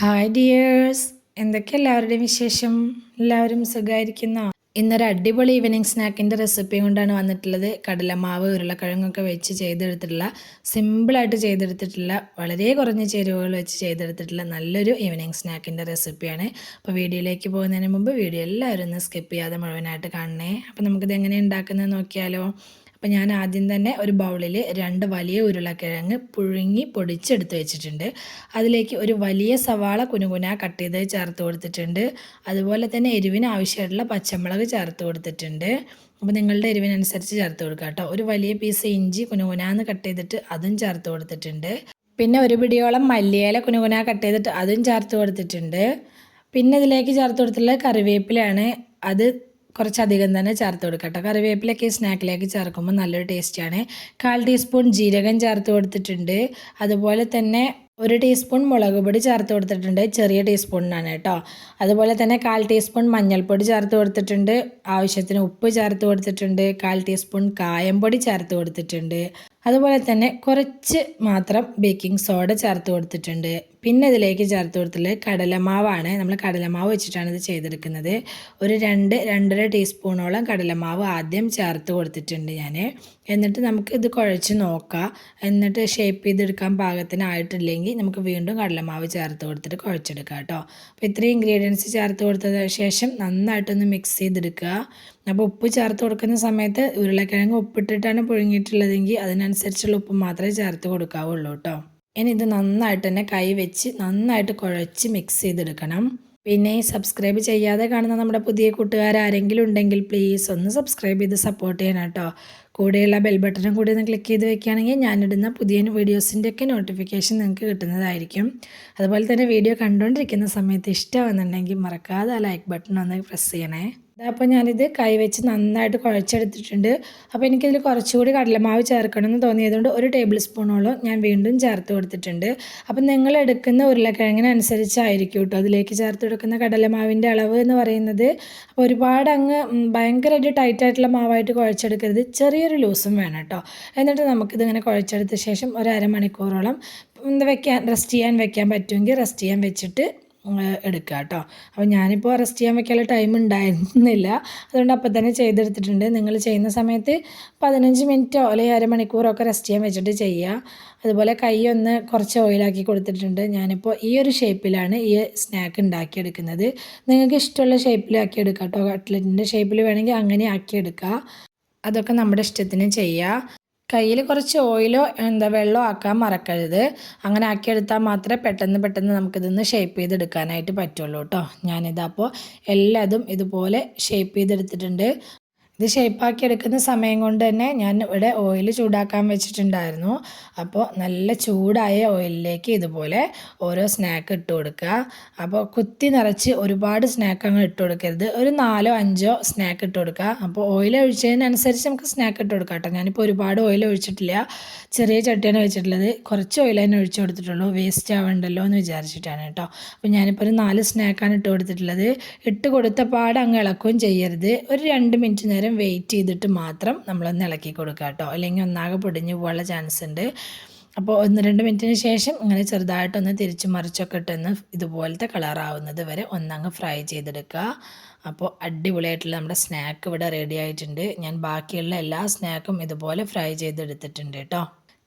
Hi dears എന്തൊക്കെ എല്ലാവരുടെയും വിശേഷം? എല്ലാവരും സുഖമായിരിക്കുന്ന ഇന്നൊരു അടിപൊളി ഈവനിങ് സ്നാക്കിന്റെ റെസിപ്പി കൊണ്ടാണ് വന്നിട്ടുള്ളത്. കടലമാവ് ഉരുളക്കിഴങ്ങൊക്കെ വെച്ച് ചെയ്തെടുത്തിട്ടുള്ള സിമ്പിളായിട്ട് ചെയ്തെടുത്തിട്ടുള്ള വളരെ കുറഞ്ഞ ചേരുവകൾ വെച്ച് ചെയ്തെടുത്തിട്ടുള്ള നല്ലൊരു ഈവനിങ് സ്നാക്കിന്റെ റെസിപ്പിയാണ് അപ്പോൾ വീഡിയോയിലേക്ക് പോകുന്നതിന് മുമ്പ് വീഡിയോ എല്ലാവരും ഒന്ന് സ്കിപ്പ് ചെയ്യാതെ മുഴുവനായിട്ട് കാണണേ. അപ്പോൾ നമുക്കിത് എങ്ങനെ ഉണ്ടാക്കുന്നത് നോക്കിയാലോ. അപ്പോൾ ഞാൻ ആദ്യം തന്നെ ഒരു ബൗളിൽ രണ്ട് വലിയ ഉരുളക്കിഴങ്ങ് പുഴുങ്ങി പൊടിച്ചെടുത്ത് വെച്ചിട്ടുണ്ട്. അതിലേക്ക് ഒരു വലിയ സവാള കുനുകുന കട്ട് ചെയ്ത് ചേർത്ത് കൊടുത്തിട്ടുണ്ട്. അതുപോലെ തന്നെ എരിവിന് ആവശ്യമായിട്ടുള്ള പച്ചമുളക് ചേർത്ത് കൊടുത്തിട്ടുണ്ട്. അപ്പോൾ നിങ്ങളുടെ എരിവിനനുസരിച്ച് ചേർത്ത് കൊടുക്കുക കേട്ടോ ഒരു വലിയ പീസ് ഇഞ്ചി കുനുകുനാന്ന് കട്ട് ചെയ്തിട്ട് അതും ചേർത്ത് കൊടുത്തിട്ടുണ്ട്. പിന്നെ ഒരു പിടിയോളം മല്ലിയില കുനുകുന കട്ട് ചെയ്തിട്ട് അതും ചേർത്ത് കൊടുത്തിട്ടുണ്ട്. പിന്നെ ഇതിലേക്ക് ചേർത്ത് കൊടുത്തിട്ടുള്ളത് കറിവേപ്പിലാണ് അത് കുറച്ചധികം തന്നെ ചേർത്ത് കൊടുക്കുക കേട്ടോ കറിവേപ്പിലൊക്കെ സ്നാക്കിലേക്ക് ചേർക്കുമ്പോൾ നല്ലൊരു ടേസ്റ്റാണ് കാൽ ടീസ്പൂൺ ജീരകം ചേർത്ത് കൊടുത്തിട്ടുണ്ട്. അതുപോലെ തന്നെ ഒരു ടീസ്പൂൺ മുളക് പൊടി ചേർത്ത് കൊടുത്തിട്ടുണ്ട്. ചെറിയ ടീസ്പൂണിനാണ് കേട്ടോ. അതുപോലെ തന്നെ കാൽ ടീസ്പൂൺ മഞ്ഞൾപ്പൊടി ചേർത്ത് കൊടുത്തിട്ടുണ്ട്. ആവശ്യത്തിന് ഉപ്പ് ചേർത്ത് കൊടുത്തിട്ടുണ്ട്. കാൽ ടീസ്പൂൺ കായംപൊടി ചേർത്ത് കൊടുത്തിട്ടുണ്ട്. അതുപോലെ തന്നെ കുറച്ച് മാത്രം ബേക്കിംഗ് സോഡ ചേർത്ത് കൊടുത്തിട്ടുണ്ട്. പിന്നെ ഇതിലേക്ക് ചേർത്ത് കൊടുത്തിട്ടുള്ളത് കടലമാവാണ്. നമ്മൾ കടലമാവ് വെച്ചിട്ടാണ് ഇത് ചെയ്തെടുക്കുന്നത്. ഒരു രണ്ട് രണ്ടര ടീസ്പൂണോളം കടലമാവ് ആദ്യം ചേർത്ത് കൊടുത്തിട്ടുണ്ട് ഞാൻ എന്നിട്ട് നമുക്ക് ഇത് കുഴച്ച് നോക്കാം. എന്നിട്ട് ഷേപ്പ് ചെയ്തെടുക്കാൻ പാകത്തിനായിട്ടില്ലെങ്കിൽ നമുക്ക് വീണ്ടും കടലമാവ് ചേർത്ത് കൊടുത്തിട്ട് കുഴച്ചെടുക്കാം കേട്ടോ. അപ്പോൾ ഇത്രയും ഇൻഗ്രീഡിയൻസ് ചേർത്ത് കൊടുത്തതിന് ശേഷം നന്നായിട്ടൊന്ന് മിക്സ് ചെയ്തെടുക്കുക. അപ്പോൾ ഉപ്പ് ചേർത്ത് കൊടുക്കുന്ന സമയത്ത് ഉരുളക്കിഴങ്ങ് ഉപ്പിട്ടിട്ടാണ് പുഴുങ്ങിയിട്ടുള്ളതെങ്കിൽ അതിനനുസരിച്ചുള്ള ഉപ്പ് മാത്രമേ ചേർത്ത് കൊടുക്കാവുള്ളൂ കേട്ടോ. ഇനി ഇത് നന്നായിട്ട് തന്നെ കൈ വെച്ച് നന്നായിട്ട് കുഴച്ച് മിക്സ് ചെയ്തെടുക്കണം. പിന്നെ സബ്സ്ക്രൈബ് ചെയ്യാതെ കാണുന്ന നമ്മുടെ പുതിയ കൂട്ടുകാർ ആരെങ്കിലും ഉണ്ടെങ്കിൽ പ്ലീസ് ഒന്ന് സബ്സ്ക്രൈബ് ചെയ്ത് സപ്പോർട്ട് ചെയ്യണം കേട്ടോ. കൂടെയുള്ള ബെൽ ബട്ടണും കൂടി ഒന്ന് ക്ലിക്ക് ചെയ്ത് വെക്കുകയാണെങ്കിൽ ഞാനിടുന്ന പുതിയ വീഡിയോസിന്റെയൊക്കെ നോട്ടിഫിക്കേഷൻ നിങ്ങൾക്ക് കിട്ടുന്നതായിരിക്കും. അതുപോലെ തന്നെ വീഡിയോ കണ്ടുകൊണ്ടിരിക്കുന്ന സമയത്ത് ഇഷ്ടമാണെന്നുണ്ടെങ്കിൽ മറക്കാതെ ആ ലൈക്ക് ബട്ടൺ ഒന്ന് പ്രസ് ചെയ്യണേ. അപ്പോൾ ഞാനിത് കൈവച്ച് നന്നായിട്ട് കുഴച്ചെടുത്തിട്ടുണ്ട്. അപ്പോൾ എനിക്കിതിൽ കുറച്ചുകൂടി കടലമാവ് ചേർക്കണം എന്ന് തോന്നിയതുകൊണ്ട് ഒരു ടേബിൾ സ്പൂണോളം ഞാൻ വീണ്ടും ചേർത്ത് കൊടുത്തിട്ടുണ്ട്. അപ്പോൾ നിങ്ങൾ എടുക്കുന്ന ഉരുളക്കിഴങ്ങിനനുസരിച്ചായിരിക്കും കേട്ടോ അതിലേക്ക് ചേർത്ത് കൊടുക്കുന്ന കടലമാവിന്റെ അളവ് എന്ന് പറയുന്നത്. അപ്പോൾ ഒരുപാട് അങ്ങ് ഭയങ്കരമായിട്ട് ടൈറ്റായിട്ടുള്ള മാവായിട്ട് കുഴച്ചെടുക്കരുത്. ചെറിയൊരു ലൂസും വേണം കേട്ടോ. എന്നിട്ട് നമുക്കിതിങ്ങനെ കുഴച്ചെടുത്ത ശേഷം ഒരു അരമണിക്കൂറോളം വെക്കാൻ റെസ്റ്റ് ചെയ്യാൻ വെക്കാൻ പറ്റുമെങ്കിൽ റെസ്റ്റ് ചെയ്യാൻ വെച്ചിട്ട് എടുക്കുക കേട്ടോ അപ്പോൾ ഞാനിപ്പോൾ അറസ്റ്റ് ചെയ്യാൻ വെക്കാനുള്ള ടൈം ഉണ്ടായിരുന്നില്ല. അതുകൊണ്ട് അപ്പം തന്നെ ചെയ്തെടുത്തിട്ടുണ്ട്. നിങ്ങൾ ചെയ്യുന്ന സമയത്ത് പതിനഞ്ച് മിനിറ്റോ അല്ലെങ്കിൽ അരമണിക്കൂറോ ഒക്കെ റെസ്റ്റ് ചെയ്യാൻ വെച്ചിട്ട് ചെയ്യുക അതുപോലെ കൈ ഒന്ന് കുറച്ച് ഓയിലാക്കി കൊടുത്തിട്ടുണ്ട്. ഞാനിപ്പോൾ ഈ ഒരു ഷേപ്പിലാണ് ഈ സ്നാക്ക് ഉണ്ടാക്കിയെടുക്കുന്നത്. നിങ്ങൾക്ക് ഇഷ്ടമുള്ള ഷേപ്പിലാക്കി എടുക്കാം കേട്ടോ കട്ട്ലറ്റിന്റെ ഷേപ്പിൽ വേണമെങ്കിൽ അങ്ങനെ ആക്കിയെടുക്കുക അതൊക്കെ നമ്മുടെ ഇഷ്ടത്തിന് ചെയ്യുക കയ്യിൽ കുറച്ച് ഓയിലോ എന്താ വെള്ളമോ ആക്കാൻ മറക്കരുത്. അങ്ങനെ ആക്കിയെടുത്താൽ മാത്രമേ പെട്ടെന്ന് പെട്ടെന്ന് നമുക്കിതൊന്ന് ഷേപ്പ് ചെയ്തെടുക്കാനായിട്ട് പറ്റുള്ളൂ കേട്ടോ. ഞാനിതപ്പോൾ എല്ലാതും ഇതുപോലെ ഷേപ്പ് ചെയ്തെടുത്തിട്ടുണ്ട്. ഇത് ഷേപ്പാക്കി എടുക്കുന്ന സമയം കൊണ്ട് തന്നെ ഞാൻ ഇവിടെ ഓയിൽ ചൂടാക്കാൻ വെച്ചിട്ടുണ്ടായിരുന്നു. അപ്പോൾ നല്ല ചൂടായ ഓയിലിലേക്ക് ഇതുപോലെ ഓരോ സ്നാക്ക് ഇട്ട് കൊടുക്കുക. അപ്പോൾ കുത്തി നിറച്ച് ഒരുപാട് സ്നാക്ക് അങ്ങ് ഇട്ട് കൊടുക്കരുത്. ഒരു നാലോ അഞ്ചോ സ്നാക്ക് ഇട്ട് കൊടുക്കുക. അപ്പോൾ ഓയിൽ ഒഴിച്ചതിനനുസരിച്ച് നമുക്ക് സ്നാക്ക് ഇട്ട് കൊടുക്കാം കേട്ടോ. ഞാനിപ്പോൾ ഒരുപാട് ഓയിൽ ഒഴിച്ചിട്ടില്ല. ചെറിയ ചട്ടിയാണ് വെച്ചിട്ടുള്ളത്. കുറച്ച് ഓയിൽ തന്നെ ഒഴിച്ചു കൊടുത്തിട്ടുള്ളൂ. വേസ്റ്റ് ആവണ്ടല്ലോ എന്ന് വിചാരിച്ചിട്ടാണ് കേട്ടോ. അപ്പോൾ ഞാനിപ്പോൾ ഒരു നാല് സ്നാക്കാണ് ഇട്ട് കൊടുത്തിട്ടുള്ളത്. ഇട്ട് കൊടുത്ത പാട് ഇളക്കുകയും ചെയ്യരുത്. ഒരു രണ്ട് മിനിറ്റ് നേരം നേരം വെയിറ്റ് ചെയ്തിട്ട് മാത്രം നമ്മളൊന്ന് ഇളക്കി കൊടുക്കുക കേട്ടോ. അല്ലെങ്കിൽ ഒന്നാകെ പൊടിഞ്ഞു പോകാനുള്ള ചാൻസ് ഉണ്ട്. അപ്പോൾ ഒന്ന് രണ്ട് മിനിറ്റിന് ശേഷം ഇങ്ങനെ ചെറുതായിട്ടൊന്ന് തിരിച്ചു മറിച്ചൊക്കെ ഇട്ടൊന്ന് ഇതുപോലത്തെ കളറാവുന്നത് വരെ ഒന്നങ്ങ് ഫ്രൈ ചെയ്തെടുക്കുക. അപ്പോൾ അടിപൊളിയായിട്ടുള്ള നമ്മുടെ സ്നാക്ക് ഇവിടെ റെഡി ആയിട്ടുണ്ട്. ഞാൻ ബാക്കിയുള്ള എല്ലാ സ്നാക്കും ഇതുപോലെ ഫ്രൈ ചെയ്തെടുത്തിട്ടുണ്ട് കേട്ടോ.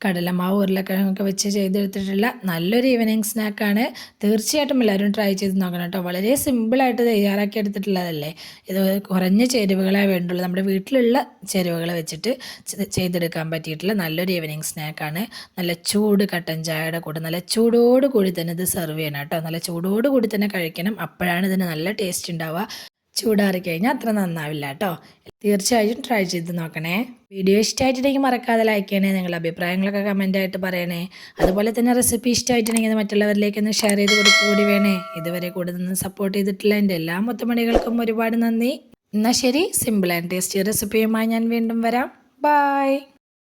കടലമാവ് ഉരുളക്കിഴങ്ങൊക്കെ വെച്ച് ചെയ്തെടുത്തിട്ടുള്ള നല്ലൊരു ഈവനിങ് സ്നാക്കാണ് തീർച്ചയായിട്ടും എല്ലാവരും ട്രൈ ചെയ്ത് നോക്കണം കേട്ടോ വളരെ സിമ്പിളായിട്ട് തയ്യാറാക്കി എടുത്തിട്ടുള്ളതല്ലേ? ഇത് കുറഞ്ഞ ചേരുവകളെ വേണ്ടുള്ളൂ. നമ്മുടെ വീട്ടിലുള്ള ചേരുവകൾ വെച്ചിട്ട് ചെയ്തെടുക്കാൻ പറ്റിയിട്ടുള്ള നല്ലൊരു ഈവനിങ് സ്നാക്കാണ് നല്ല ചൂട് കട്ടൻ ചായയുടെ കൂടെ നല്ല ചൂടോട് കൂടി തന്നെ ഇത് സെർവ് ചെയ്യണം കേട്ടോ നല്ല ചൂടോട് കൂടി തന്നെ കഴിക്കണം. അപ്പോഴാണ് ഇതിന് നല്ല ടേസ്റ്റ് ഉണ്ടാവുക. ചൂടാറി കഴിഞ്ഞാൽ അത്ര നന്നാവില്ല കേട്ടോ തീർച്ചയായും ട്രൈ ചെയ്ത് നോക്കണേ. വീഡിയോ ഇഷ്ടമായിട്ടുണ്ടെങ്കിൽ മറക്കാതെ ലൈക്ക് ചെയ്യണേ നിങ്ങളുടെ അഭിപ്രായങ്ങളൊക്കെ കമന്റ് ആയിട്ട് പറയണേ. അതുപോലെ തന്നെ റെസിപ്പി ഇഷ്ടമായിട്ടുണ്ടെങ്കിൽ മറ്റുള്ളവരിലേക്ക് ഒന്ന് ഷെയർ ചെയ്ത് കൊടുക്കുക കൂടി വേണേ. ഇതുവരെ കൂടെ നിന്ന് സപ്പോർട്ട് ചെയ്തിട്ടുള്ള എന്റെ എല്ലാ മുത്തമണികൾക്കും ഒരുപാട് നന്ദി. എന്നാൽ ശരി സിമ്പിൾ ആൻഡ് ടേസ്റ്റി റെസിപ്പിയുമായി ഞാൻ വീണ്ടും വരാം. ബായ്